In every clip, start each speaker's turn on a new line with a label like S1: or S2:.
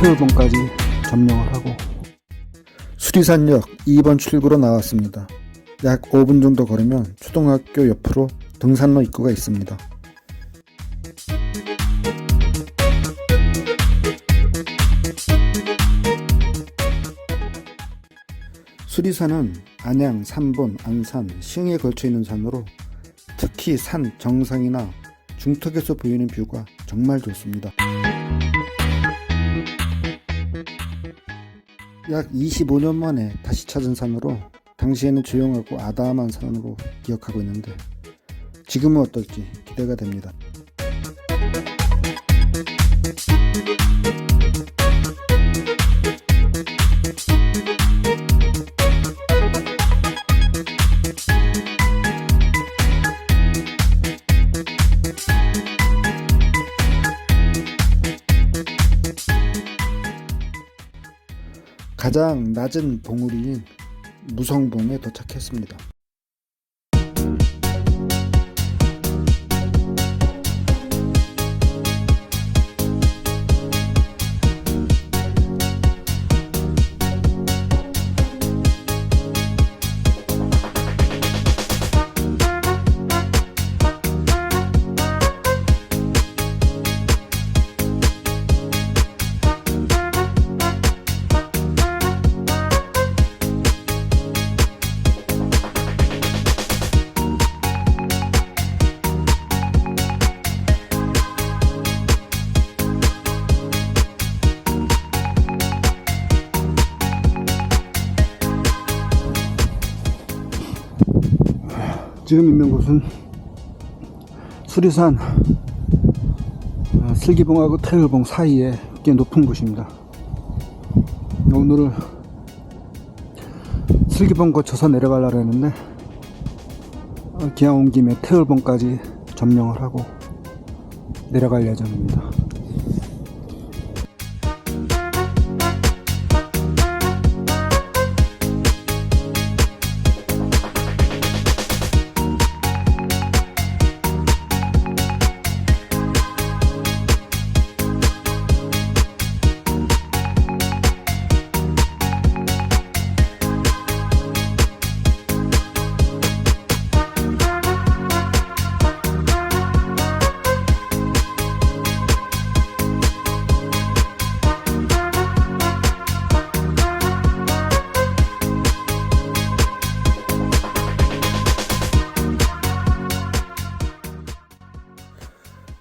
S1: 태울봉까지 점령을 하고 수리산역 2번 출구로 나왔습니다. 약 5분 정도 걸으면 초등학교 옆으로 등산로 입구가 있습니다. 수리산은 안양, 삼본, 안산, 시흥에 걸쳐 있는 산으로 특히 산 정상이나 중턱에서 보이는 뷰가 정말 좋습니다. 약 25년 만에 다시 찾은 산으로 당시에는 조용하고 아담한 산으로 기억하고 있는데 지금은 어떨지 기대가 됩니다. 가장 낮은 봉우리인 무성봉에 도착했습니다. 지금 있는 곳은 수리산 어, 슬기봉하고 태율봉 사이에 꽤 높은 곳입니다. 오늘은 슬기봉 거쳐서 내려가려고 했는데 어, 기왕 온 김에 태율봉까지 점령을 하고 내려갈 예정입니다.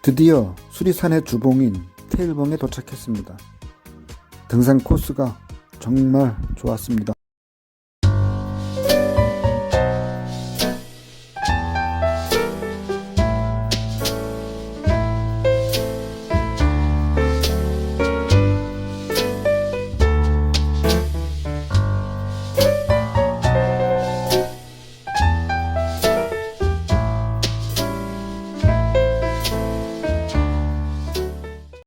S1: 드디어 수리산의 주봉인 테일봉에 도착했습니다. 등산 코스가 정말 좋았습니다.